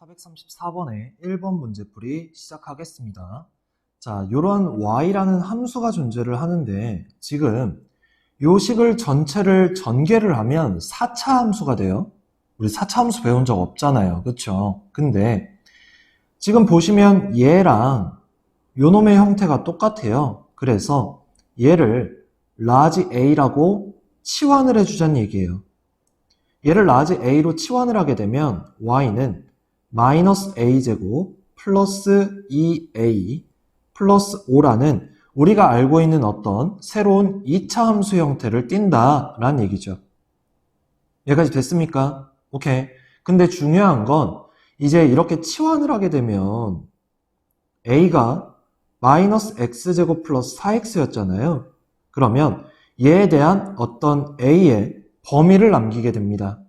434번의 1번 문제풀이 시작하겠습니다. 자, 요런 y라는 함수가 존재를 하는데 지금 요 식을 전체를 전개를 하면 4차 함수가 돼요. 우리 4차 함수 배운 적 없잖아요. 그쵸? 근데 지금 보시면 얘랑 요놈의 형태가 똑같아요. 그래서 얘를 라지 a라고 치환을 해주자는 얘기예요. 얘를 라지 a로 치환을 하게 되면 y는 마이너스 a제곱 플러스 2a 플러스 5라는 우리가 알고 있는 어떤 새로운 2차 함수 형태를 띈다라는 얘기죠. 여기까지 됐습니까? 오케이. 근데 중요한 건 이제 이렇게 치환을 하게 되면 a가 마이너스 x제곱 플러스 4x였잖아요. 그러면 얘에 대한 어떤 a의 범위를 남기게 됩니다.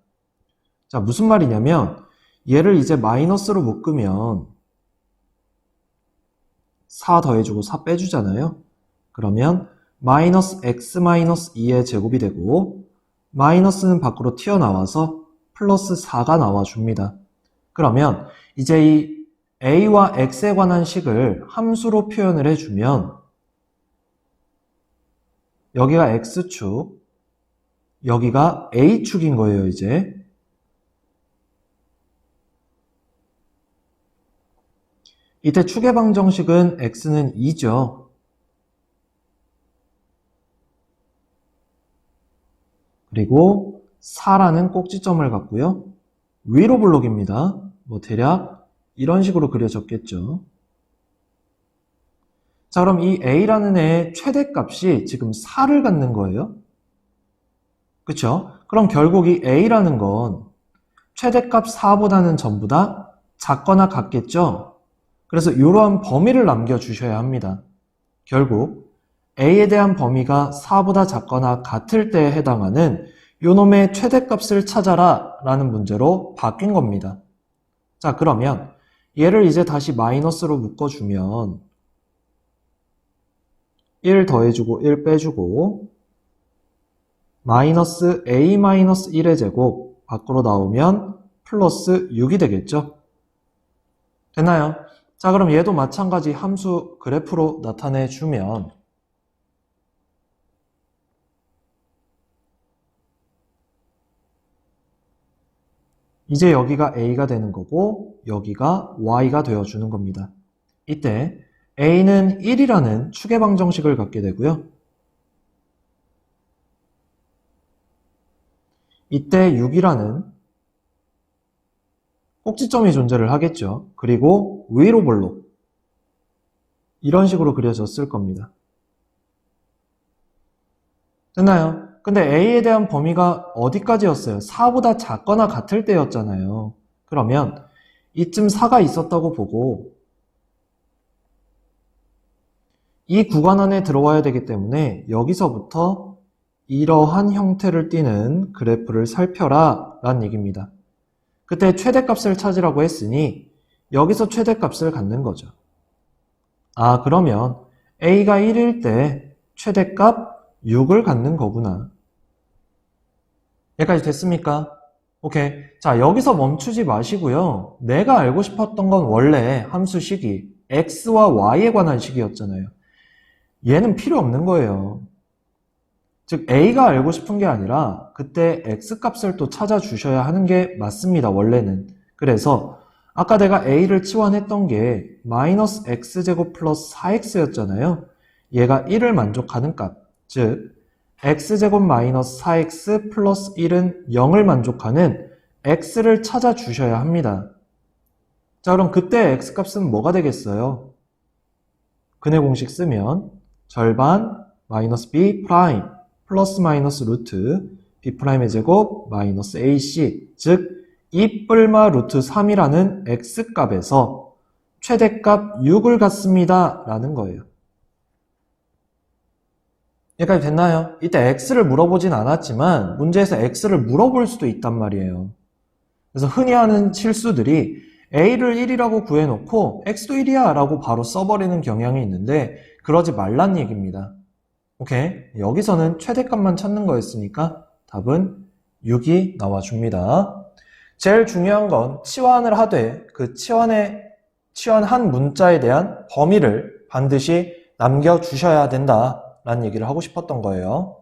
자, 무슨 말이냐면 얘를 이제 마이너스로 묶으면 4 더해주고 4 빼주잖아요. 그러면 마이너스 x 마이너스 2의 제곱이 되고 마이너스는 밖으로 튀어나와서 플러스 4가 나와줍니다. 그러면 이제 이 a와 x에 관한 식을 함수로 표현을 해주면 여기가 x축, 여기가 a축인 거예요, 이제. 이때 축의 방정식은 x는 2죠. 그리고 4라는 꼭지점을 갖고요. 위로 블록입니다. 뭐 대략 이런 식으로 그려졌겠죠. 자, 그럼 이 a라는 애의 최대값이 지금 4를 갖는 거예요. 그쵸? 그럼 결국 이 a라는 건 최대값 4보다는 전부 다 작거나 같겠죠? 그래서 이러한 범위를 남겨주셔야 합니다. 결국 a에 대한 범위가 4보다 작거나 같을 때에 해당하는 요놈의 최대값을 찾아라 라는 문제로 바뀐 겁니다. 자 그러면 얘를 이제 다시 마이너스로 묶어주면 1 더해주고 1 빼주고 마이너스 a 마이너스 1의 제곱 밖으로 나오면 플러스 6이 되겠죠? 됐나요? 자, 그럼 얘도 마찬가지 함수 그래프로 나타내 주면 이제 여기가 a가 되는 거고 여기가 y가 되어 주는 겁니다. 이때 a는 1이라는 축의 방정식을 갖게 되고요. 이때 6이라는 꼭지점이 존재를 하겠죠. 그리고 위로 볼록 이런 식으로 그려졌을 겁니다. 됐나요? 근데 a에 대한 범위가 어디까지였어요? 4보다 작거나 같을 때였잖아요. 그러면 이쯤 4가 있었다고 보고 이 구간 안에 들어와야 되기 때문에 여기서부터 이러한 형태를 띠는 그래프를 살펴라 라는 얘기입니다. 그때 최대값을 찾으라고 했으니 여기서 최대값을 갖는 거죠. 아 그러면 a가 1일 때 최대값 6을 갖는 거구나. 여기까지 됐습니까? 오케이. 자 여기서 멈추지 마시고요. 내가 알고 싶었던 건 원래 함수 식이 x와 y에 관한 식이었잖아요. 얘는 필요 없는 거예요. 즉 a가 알고 싶은 게 아니라 그때 x값을 또 찾아주셔야 하는 게 맞습니다. 원래는. 그래서 아까 내가 a를 치환했던 게 마이너스 x제곱 플러스 4x였잖아요. 얘가 1을 만족하는 값. 즉 x제곱 마이너스 4x 플러스 1은 0을 만족하는 x를 찾아주셔야 합니다. 자 그럼 그때 x값은 뭐가 되겠어요? 근의 공식 쓰면 절반 마이너스 b 프라임 플러스 마이너스 루트 b 프라임의 제곱 마이너스 ac 즉 2뿔마 루트 3이라는 x값에서 최대값 6을 갖습니다 라는 거예요. 여기까지 됐나요? 이때 x를 물어보진 않았지만 문제에서 x를 물어볼 수도 있단 말이에요. 그래서 흔히 하는 실수들이 a를 1이라고 구해놓고 x도 1이야 라고 바로 써버리는 경향이 있는데 그러지 말란 얘기입니다. 오케이? 여기서는 최대값만 찾는 거였으니까 답은 6이 나와줍니다. 제일 중요한 건 치환을 하되 그 치환에 치환한 문자에 대한 범위를 반드시 남겨주셔야 된다라는 얘기를 하고 싶었던 거예요.